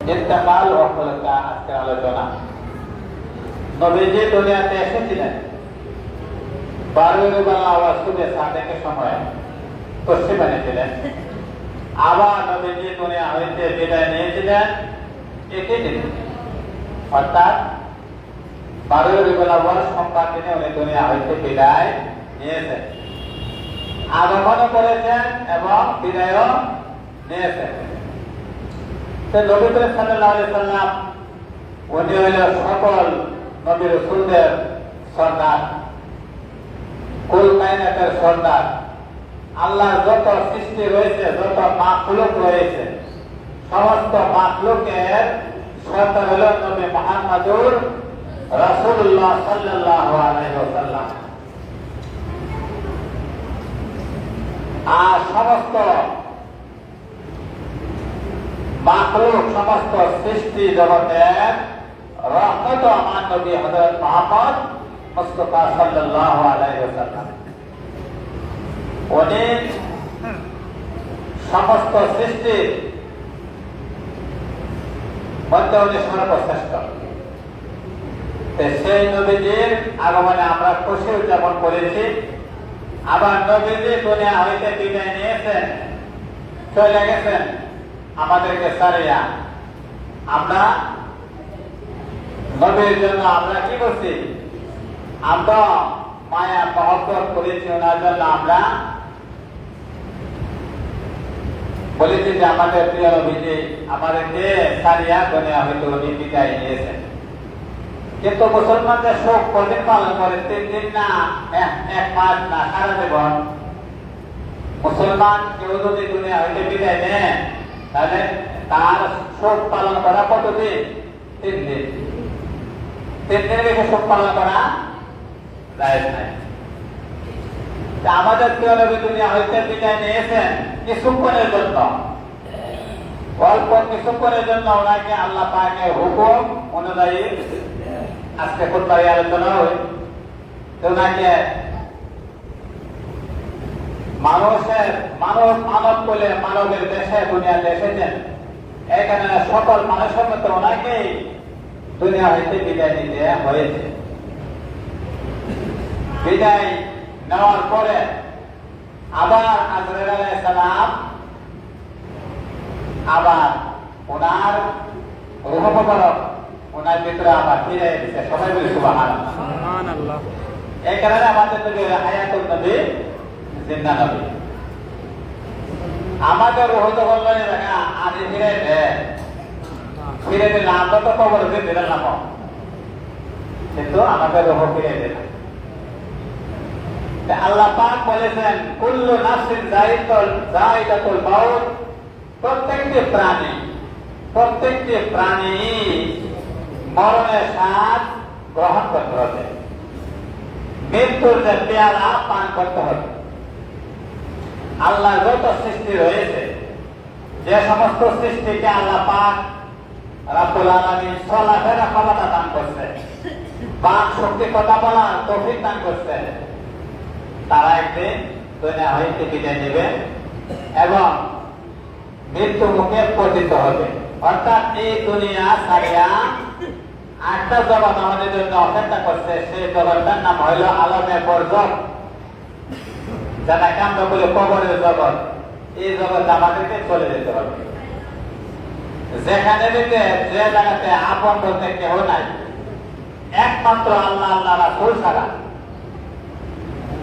ইন্তেকাল ও খোলকা আজকের আলোচনা। নবীজি দুনিয়াতে এসেছিলেন, বারোই রবিউল আওয়াল সুবে সাদেকের সময় পশ্চিমে ছিলেন আবার নবীজি দুনিয়া হইতে বিদায় নিয়েছিলেন একই দিন অর্থাৎ বারোই রবিউল আওয়াল সোমবার দিনে উনি দুনিয়া হইতে বিদায় নিয়েছেন। আগমনও করেছেন এবং বিদায়ও নিয়েছেন। তো নবী আলাইহি সাল্লাম উনি হইল সকল নবী রাসূলদের সর্দার। কুল কায়নাতের সর্দার। আল্লাহর যত সৃষ্টি রয়েছে যত মাখলুক রয়েছে, সমস্ত মাখলুকের সর্দার হল নবী মুহাম্মাদুর রাসূলুল্লাহ সাল্লাল্লাহু আলাইহি ওয়াসাল্লাম। আর সমস্ত মাখলুক সমস্ত সৃষ্টি জগতের রহমত আমার নবী মুহাম্মদ মুস্তাফা আলাইহি উনি সমস্ত সৃষ্টি মধ্যে উনি সর্বশ্রেষ্ঠ। সেই নবীজির আগমনে আমরা খুশি উদযাপন করেছি। আবার নবীজি দুনিয়া হইতে বিদায় নিয়েছেন, চলে গেছেন। আমাদেরকে সারিয়া, আমরা নবীর জন্য আমরা কি করছি? আমরা মায়া মহব্বত করেছি, ওনার জন্য আমরা বলেছি যে আমাদের প্রিয় নবীজি, আমাদেরকে সারিয়া দুনিয়া হইতে উনি বিদায় নিয়েছেন। কিন্তু মুসলমানদের শোক কদিন পালন করে তিন দিন না এক- মাস না, সারা জীবন। মুসলমান কেউ যদি দুনিয়া হইতে বিদায় নেয় তাহলে তার শোক পালন করা কতদিন? তিন দিন তিন দিনের বেশি শোক পালন করা যায় নাই। আমাদের নবী দুনিয়া হইতে বিদায় নিয়েছেন কিছুক্ষণের জন্য। অল্প কিছুক্ষণের জন্য ওনাকে আল্লাহ পাকের হুকুম অনুযায়ী আজকে খুতবাই আলোচনা হয়। তো ওনাকে মানুষের মানব মানব বলে মানবের দেশে দুনিয়াতে এসেছেন এখানে সকল মানুষের মতো ওনাকেই দুনিয়া হইতে বিদায় নিতে হয়েছে। বিদায় নেওয়ার পরে আবার আলাইহিস সালাম আবার ওনার রূহ মোবারক ওনার ভিতরে আবার ফিরে এসেছে। সবাই বলে আল্লাহ এই কারণে আমাদের হায়াতুল নবী জিন্দা নবী আমাদের রোহ তো বলল যে ফিরে ফিরে দিলে আমরা তো কবর দিয়ে দিলাম না কিন্তু আমাদের রোহ ফিরে আল্লাহ পাক বলেছেন, কুল্লু নাফসিন যায়িকাতুল যায়িকাতুল মাউত। প্রত্যেকটি প্রাণী প্রত্যেকটি প্রাণী মরণের স্বাদ গ্রহণ করতে হবে। মৃত্যুর যে পান করতে হবে। আল্লাহ যত সৃষ্টি রয়েছে, যে সমস্ত সৃষ্টিকে আল্লাহ পাক রাব্বুল আলামিন ক্ষমতা দান করছে, বাক শক্তি কথা বলার তৌফিক দান করছে। তারা একদিন দুনিয়া হইতে নেবে এবং মৃত্যু মুখে পতিত হবে। অর্থাৎ এই দুনিয়া ছাড়িয়া আটটা জগৎ আমাদের জন্য অপেক্ষা করছে, সেই জগৎটার নাম হইল আলমে বরজক যেটাকে আমরা বলি কবরের জগৎ এই জগৎ আমাদেরকে চলে যেতে হবে। যেখানে দিতে যে জায়গাতে আপন বলতে কেউ নাই। একমাত্র আল্লাহ আল্লাহ রাসূল ছাড়া।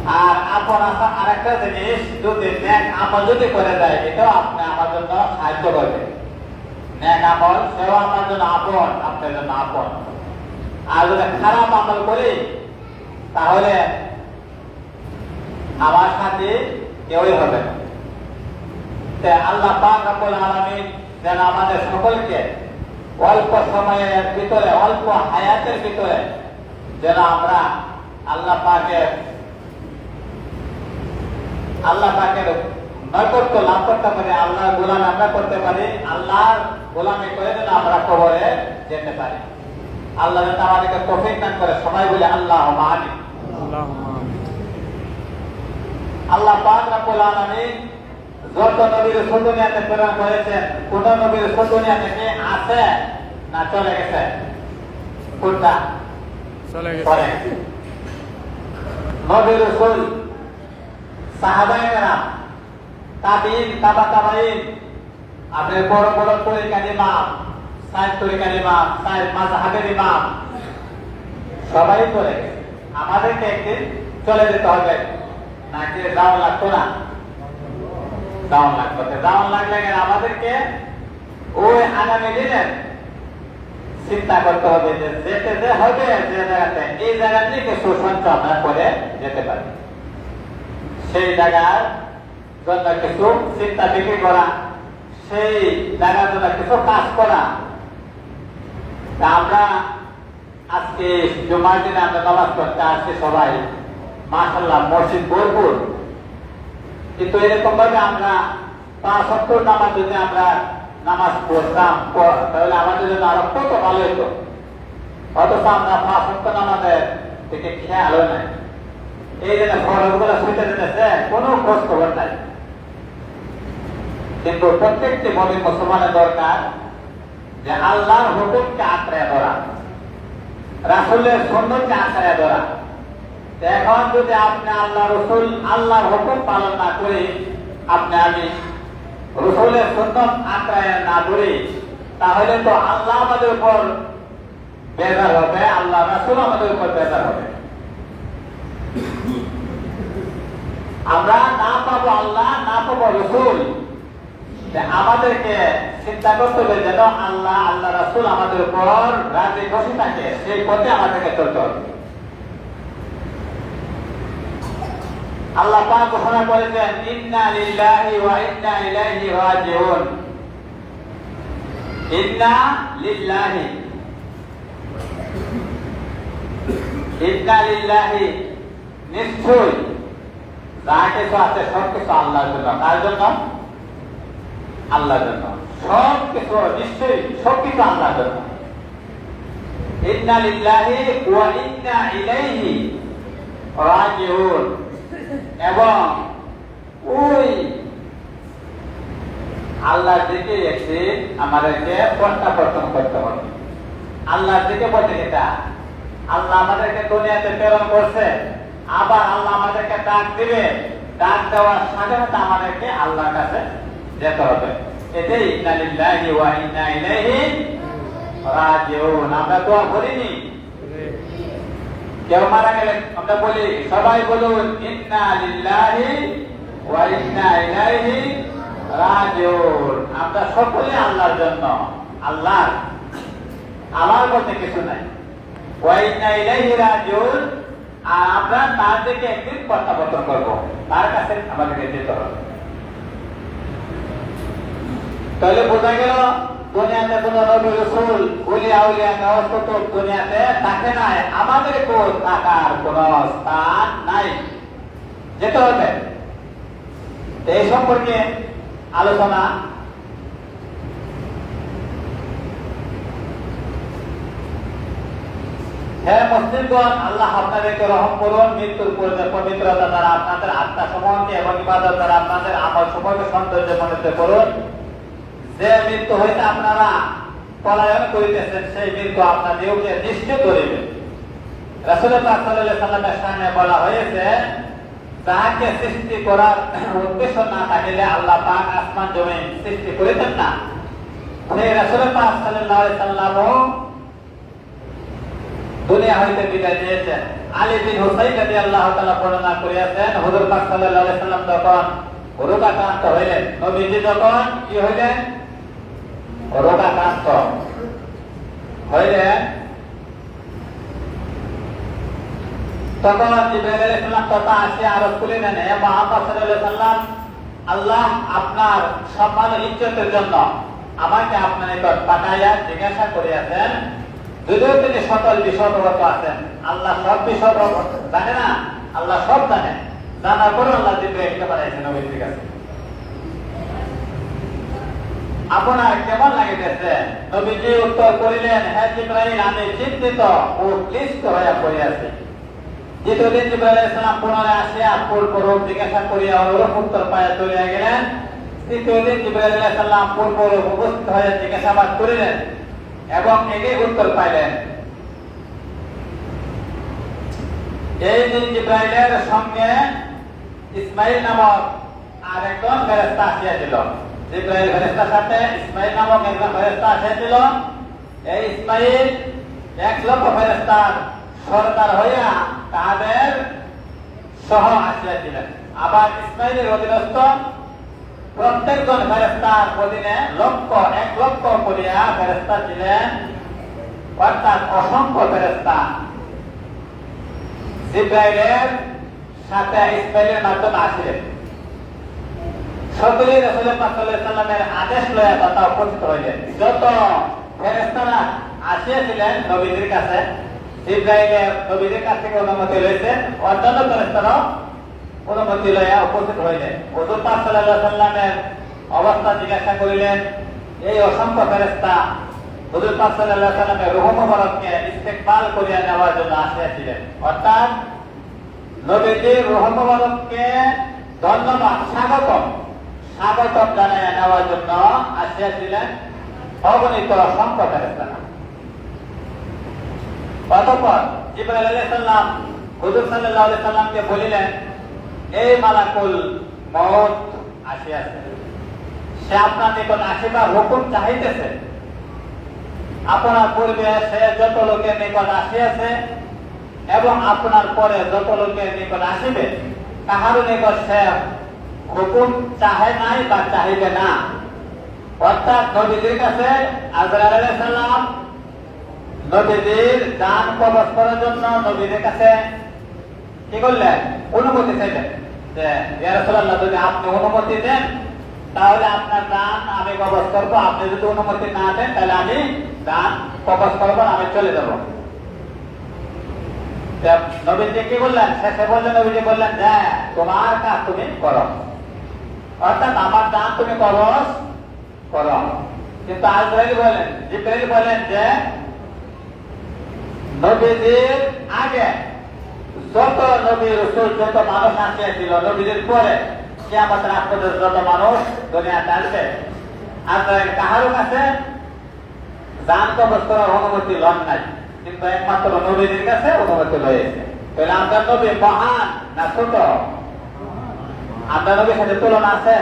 আর আপন আসা আরেকটা জিনিস, যদি ন্যাক আমল যদি করে দেয়, এটাও আপনি আমার জন্য সাহায্য করবে। ন্যাক আমল, সেও আপনার জন্য আপন, আপনার জন্য আপন। আর যদি খারাপ আমল করি, তাহলে আমার সাথে কেউই হবে না। আল্লাহ পাক যেন আমাদের সকলকে অল্প সময়ের ভিতরে, অল্প হায়াতের ভিতরে যেন আমরা আল্লাহ পাকের আল্লাহ পাকের নৈকট্য লাভ করতে পারি আল্লাহ গোলাম আমরা করতে পারি, আল্লাহর গোলামি করে যেন আমরা কবরে যেতে পারি। আল্লাহ আমাদেরকে তফিক করে, সবাই বলে আল্লাহ মানি আমিন। আল্লাহ পাক রব্বুল আলামিন যত নবীর সুদুনিয়াতে প্রেরণ করেছেন কোন নবীর সুদুনিয়াতে কি আছে না চলে গেছে? কোনটা? চলে গেছে। নবীর রসুল সাহাবাইরা তাবিন তাবা তাবাইন আপনার বড় বড় তরিকার ইমাম সাহেব তরিকার ইমাম সাহেব মাঝহাবের ইমাম সবাই চলে গেছে। আমাদেরকে একদিন চলে যেতে হবে। নাকি যাওয়া লাগতো না? যাওয়া লাগতো। যাওয়া লাগলে গেলে আমাদেরকে ওই আগামী দিনের চিন্তা করতে হবে যে যেতে যে হবে যে জায়গাতে, এই জায়গা থেকে সঞ্চয় আমরা করে যেতে পারি। সেই জায়গার জন্য কিছু চিন্তা বিক্রি করা, সেই জায়গার জন্য কিছু কাজ করা। আমরা আজকে জুমার দিনে আমরা নামাজ পড়তে আসছি সবাই। মাসাল্লাহ মসজিদ ভরপুর কিন্তু এরকম ভাবে আমরা পাঁচ সত্তর নামাজ যদি আমরা নামাজ পড়তাম প- তাহলে আমাদের জন্য আরও কত ভালো হতো অথচ আমরা পাঁচ সত্তর নামাজের দিকে খেয়ালও নাই। এই জন্য খরচগুলো শুনতে যেতেছে কোনো খোঁজ খবর নাই। কিন্তু প্রত্যেকটি মমিন মুসলমানের দরকার যে আল্লাহর হুকুমকে আঁকড়ে ধরা, রাসুলের সুন্দরকে আঁকড়ে ধরা। এখন যদি আপনি আল্লাহ রসুল, আল্লাহর হুকুম পালন না করে আপনি আমি রসুলের সুন্নত আঁকড়ায় না ধরি, তাহলে তো আল্লাহ আমাদের উপর বেজার হবে, আল্লাহ রাসুল আমাদের উপর বেজার হবে। আমরা না পাবো আল্লাহ, না পাবো রসুল। আমাদেরকে চিন্তা করতে হবে যেন আল্লাহ আল্লাহ রাসুল আমাদের উপর রাজি খুশি থাকে, সেই পথে আমাদেরকে চলতে হবে। আল্লাহ পাক ঘোষণা করেছেন, ইন্না লিল্লাহি ওয়া ইন্না ইলাইহি রাজিউন। ইন্না লিল্লাহি। ইন্না লিল্লাহি। নিশ্চয় যা কিছু আছে, সব কিছু আল্লাহর জন্য। কার জন্য? আল্লাহর জন্য। সব কিছু, নিশ্চয়ই সব কিছু আল্লাহর জন্য। ইন্না লিল্লাহি ওয়া ইন্না ইলাইহি রাজিউন। এবং ওই আল্লাহর দিকে একদিন আমাদেরকে প্রত্যাবর্তন করতে হবে। আল্লাহর দিকে বলতে এটা আল্লাহ আমাদেরকে দুনিয়াতে প্রেরণ করছে, আবার আল্লাহ আমাদেরকে ডাক দিবে। ডাক দেওয়ার সাথে সাথে আমাদেরকে আল্লাহর কাছে যেতে হবে। এটাই ইন্না লিল্লাহি ওয়া ইন্না ইলাইহি রাজিউন। আমরা দোয়া করিনি। কেউ মারা গেলে আমরা বলি, সবাই বলুন, ইন্না লিল্লাহি ওয়া ইন্না ইলাইহি রাজিউন। আমরা সকলে আল্লাহর জন্য, আল্লাহর আমার বলতে কিছু নাই। ওয়া ইন্না ইলাইহি রাজিউন। আর আমরা তার দিকে একদিন প্রত্যাবর্তন করব। তার কাছে আমাদেরকে যেতে হবে। তাহলে বোঝা গেল দুনিয়াতে কোন নবী রসুল উলি আউলিয়া নেওয়াজ তো দুনিয়াতে থাকে নাই। আমাদের কোন থাকার কোন স্থান নাই। যেতে হবে। এই সম্পর্কে আলোচনা হ্যাঁ মুসলিমগণ, আল্লাহ আপনাদেরকে রহম করুন। মৃত্যুর পূর্বে পবিত্রতা দ্বারা আপনাদের আত্মা সমূহকে এবং ইবাদত দ্বারা আপনাদের আমল সমূহকে সৌন্দর্য মনোনীত করুন। যে মৃত্যু হইতে আপনারা পলায়ন করিতেছেন, সেই মৃত্যু আপনাদেরকে নিশ্চয় করিবে। সৃষ্টি করার আল্লাহ দুনিয়া হইতে বিদায় নিয়েছেন। আলী বিন হুসাইন রাদিয়াল্লাহু তাআলা বর্ণনা করিয়াছেন রোগাক্রান্ত হইলেন, নবীজি যখন কি হইলেন? আল্লাহ আপনার ইজ্জতের জন্য আমাকে আপনার নিকট পাঠাইয়া জিজ্ঞাসা করিয়াছেন, যদিও তিনি সকল বিষয় আছেন। আল্লাহ সব বিষয় জানে না? আল্লাহ সব জানে। জানার পরে আল্লাহ জিব্রাইলকে পাঠাইছেন নবীর কাছে আপনার কেমন লাগিতেছে? নবীজি উত্তর করিলেন হ্যাঁ জিব্রাইল, আমি চিন্তিত ও ক্লিষ্ট হইয়া পড়িয়াছি। দ্বিতীয়দিন জিব্রাইল ইসলাম পুনরায় আসিয়া পূর্ব রূপ জিজ্ঞাসা করিয়া ওরূপ উত্তর পাইয়া চলিয়া গেলেন। তৃতীয় দিন জিব্রাইল আলাইহিস সালাম পূর্ব উপস্থিত হয়ে জিজ্ঞাসাবাদ করিলেন এবং একে উত্তর পাইলেন। এই দিন জিব্রাইলের সঙ্গে ইসমাইল নামক আর একজন ফেরেস্তা আসিয়াছিল জিব্রাইল ফেরেস্তার সাথে ইসমাইল নামক একজন ফেরেস্তা আসিয়াছিল এই ইসমাইল এক লক্ষ ফেরেস্তার সরকার হইয়া তাদের সহ আসিয়াছিলেন আবার ইসমাইলের অধীনস্থ প্রত্যেকজন ফেরেস্তার অধীনে লক্ষ, এক লক্ষ করিয়া ফেরেস্তা ছিলেন। অর্থাৎ অসংখ্য ফেরেস্তা জিব্রাইলের সাথে ইসমাইলের মাধ্যমে আসিলেন। সকলেই রসুলের সাল্লামের আদেশ লয়া কথা উপস্থিত হইলেন। যত ফেরেস্তারা আসিয়াছিলেন নবীদের কাছে, জিব্রাইলের নবীদের কাছ থেকে অনুমতি লইছেন, অন্যান্য ফেরেস্তারাও অনুমতি লইয়া উপস্থিত হইলেন। হুজুর পাক অবস্থা জিজ্ঞাসা করিলেন, এই অসংখ্য ফেরেস্তা হুজুর পাক আলাইহি সাল্লামের রূহ মুবারককে ইস্তেকবাল করিয়া নেওয়ার জন্য আসিয়াছিলেন। অর্থাৎ নবীজির রূহ মুবারককে ধন্যবাদ স্বাগতম স্বাগতম জানাইয়া নেওয়ার জন্য আসিয়াছিলেন অগণিত ফেরেস্তারা অতঃপর জিব্রাইল আলাইহিস সালাম হুজুর সাল্লাল্লাহু আলাইহি সাল্লামকে বলিলেন এই মালাকুল মউত আসিয়াছে সে আপনার নিকট আসিবার হুকুম চাহিতেছে? আপনার পূর্বে সে যত লোকের নিকট আসিয়াছে এবং আপনার পরে যত লোকের নিকট আসিবে কাহারও নিকট সে হুকুম চাহে নাই বা চাহিবে না। অর্থাৎ নবীদের কাছে আলাইহিস সালাম দান কবচ করার জন্য নবীদের কাছে কি করলেন? অনুমতি চাইলেন যে, ইয়া যদি আপনি অনুমতি দেন, তাহলে আপনার দান আমি কবচ করব। আপনি যদি অনুমতি না দেন, তাহলে আমি দান কবচ করব, আমি চলে যাব। নবীজি কি বললেন? শেষে বললেন, নবীজি বললেন হ্যাঁ তোমার কাজ তুমি করো। অর্থাৎ আমার দান তুমি কবচ করো। কিন্তু আজরাইল বলেন, জিব্রাইল বলেন যে নবীদের আগে যত নবী রসুল, যত মানুষ আসিয়াছিল নবীদের পরে সে আমাদের আপনাদের যত মানুষ দুনিয়াতে আসবে। আজরাইল কাহারও কাছে দান কবচ করার অনুমতি লন নাই, কিন্তু একমাত্র নবীদের কাছে অনুমতি রয়েছে। তাহলে আপনার নবী মহান না ছোট? আপনার নবীর সাথে তুলনা আছে?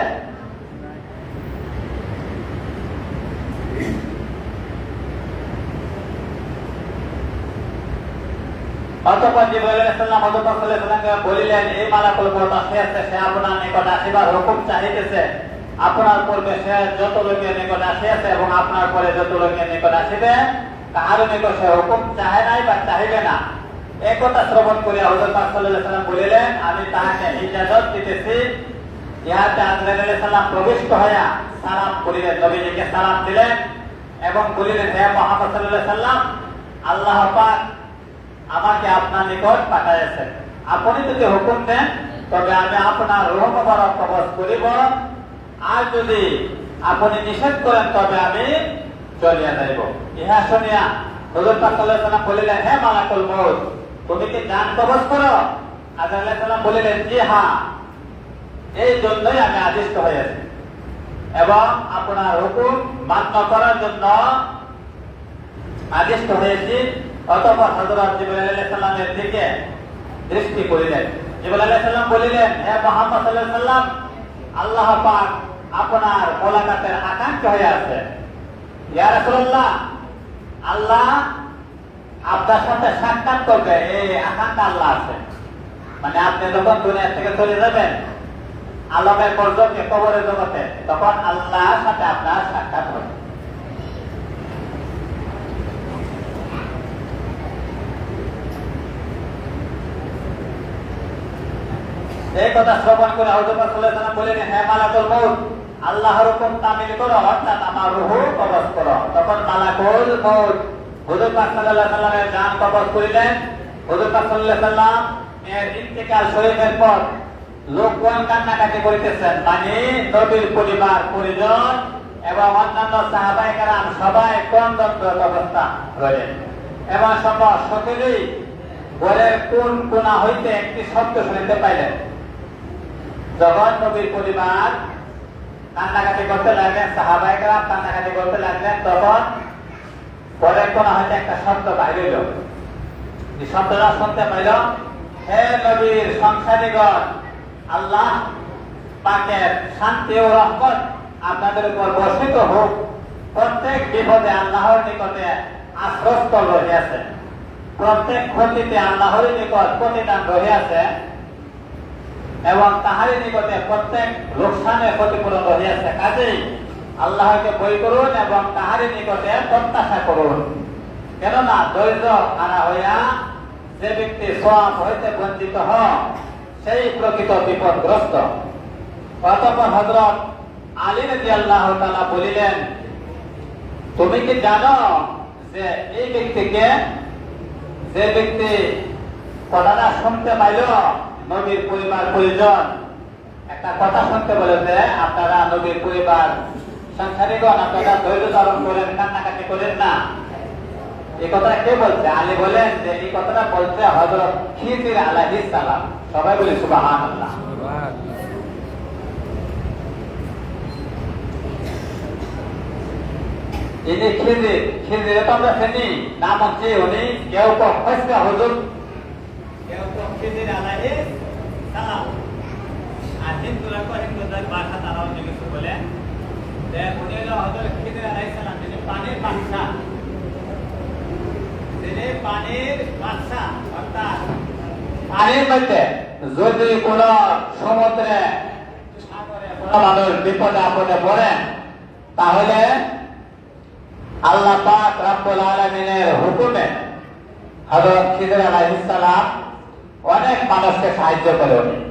অতঃপর আলাইহি ওয়াসাল্লামকে বলিলেন এই মালাকুল মউত আসিয়াছে সে আপনার নিকট আসিবার হুকুম চাহিতেছে। আপনার পূর্বে সে যত লোকের নিকট আসিয়াছে এবং আপনার পরে যত লোকের নিকট আসিবে, কাহারও নিকট সে হুকুম চাহে নাই বা চাহিবে না। এই কথা শ্রবণ আলাইহি ওয়াসাল্লাম বলিলেন, আমি তাহাকে ইজাজত দিতেছি। ইহাতে আজরাইল প্রবিষ্ট হইয়া সালাম করিলেন, নবীজিকে সালাম দিলেন এবং বলিলেন, হে মুহাম্মদ সাল্লাম, আল্লাহ পাক আমাকে আপনার নিকট পাঠাইয়াছেন। আপনি যদি হুকুম দেন, তবে আমি আপনার রোহ কবজ করিব। আর যদি আপনি নিষেধ করেন, তবে আমি চলিয়া যাইব। ইহা শুনিয়া হজরত ওয়াসাল্লাম বলিলেন, হে মালাকুল মউত তুমি কি জান কবজ করো। সালাম বলিলেন, জি হ্যাঁ। এই জন্যই আমি আদিষ্ট হয়েছি এবং আপনার হুকুম মান্য করার জন্য আদিষ্ট হয়েছি। অতঃপর হযরত জিবরাইল আলাইহিস সালামের দিকে দৃষ্টি করিলেন জিবরাইল আলাইহিস সালাম বলিলেন, হে মুহাম্মদ সাল্লাল্লাহু সাল্লাম, আল্লাহ পাক আপনার মোলাকাতের আকাঙ্ক্ষা হয়ে আছে। ইয়া রাসূলুল্লাহ, আল্লাহ আপনার সাথে সাক্ষাৎ করবে, এই আকাঙ্ক্ষা আল্লাহ আছে। মানে আপনি যখন দুনিয়া থেকে চলে যাবেন, আলমের পর্যন্ত কবরের জগতে, তখন আল্লাহর সাথে আপনার সাক্ষাৎ হবে। এই কথা শ্রবণ করে ওয়াসাল্লাম বলেন হে মালাকুল মউত, আল্লাহর হুকুম তামিল করো, অর্থাৎ আমার রূহ কবজ করো। তখন মালাকুল মউত হুজুর পাক সাল্লাল্লাহু করিলেন হুজুর পাক সাল্লাল্লাহু আলাইহি ওয়াসাল্লাম এর কান্নাকাটি করিতেছেন। মানে পরিবার, পরিজন এবং অন্যান্য সাহাবায়ে কেরাম সবাই ক্রন্দন্ত অবস্থা রয়েছে। এবং সব সকলেই ঘরের কোন কোনা হইতে একটি শব্দ শুনিতে পাইলেন। যখন নবীর পরিবার কান্নাকাটি করতে লাগলেন সাহাবাইকরাম কান্নাকাটি করতে লাগলেন, তখন পরের কোন হয়তো একটা শব্দ বাইরে এলো এই শব্দটা শুনতে পাইল, হে নবীর সংসারীগণ, আল্লাহ পাকের শান্তি ও রহমত আপনাদের উপর বর্ষিত হোক। প্রত্যেক বিপদে আল্লাহর নিকটে আশ্রস্ত রহিয়াছে। প্রত্যেক ক্ষতিতে আল্লাহর নিকট প্রতিদান রহিয়াছে এবং তাহারই নিকটে প্রত্যেক লোকসানে ক্ষতিপূরণ রহিয়াছে। কাজেই আল্লাহকে বই করুন এবং তাহারি নিকটে প্রত্যাশা করুন। কেননা দরিদ্র খানা হইয়া যে ব্যক্তি সব হইতে বঞ্চিত হ সেই প্রকৃত বিপদগ্রস্ত। অতপর হজরত আলী নদী আল্লাহ তালা বলিলেন, তুমি কি জানো যে এই ব্যক্তিকে যে ব্যক্তি কথাটা শুনতে পাইল, নবীর পরিবার পরিজন? একটা কথা শুনতে বলেছে, আপনারা নবীর পরিবার সংসারীগণ আপনারা ধৈর্য ধারণ করেন, কান্নাকাটি করেন না। এই কথাটা কে বলছে? আলী বলেন যে, এই কথাটা বলছে হজরত খিজির আলাহিস সালাম। সবাই বলি সুবাহান আল্লাহ ইনি খিজির খিজির তো আমরা চিনি, নাম হচ্ছে উনি কেউ তো হয়েছে কেউ তো খিজির আলাহিস সালাম। আর হিন্দুরা তো হিন্দুদের ভাষা তারাও যে কিছু পানির মধ্যে যদি কোন সমুদ্রে মানুষ বিপদে আপদে পড়েন তাহলে আল্লাহ পাক রব্বুল আলামিনের হুকুমে হযরত খিদর আলাইহিস সালাম অনেক মানুষকে সাহায্য করে উনি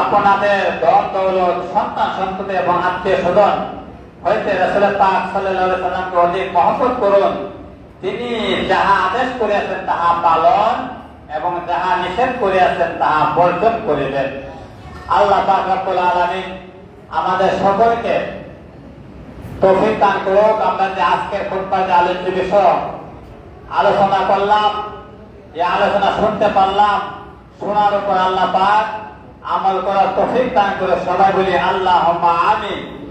আপনাদের ধন দৌলত, সন্তান সন্ততি এবং আত্মীয় স্বজন হইতে রসুলের পাক সাল্লামকে অধিক মহব্বত করুন। তিনি যাহা আদেশ করিয়াছেন, তাহা পালন এবং যাহা নিষেধ করিয়াছেন, তাহা বর্জন করিবেন। আল্লাহ পাক রব্বুল আমাদের সকলকে তৌফিক দান করুক। আমরা যে আজকে ফুটপাতে যে আলোচ্য বিষয় আলোচনা করলাম, এই আলোচনা শুনতে পারলাম, শোনার উপর আল্লাহ পাক আমল করার তফিক দান করে সবাই বলি আল্লাহ আমিন।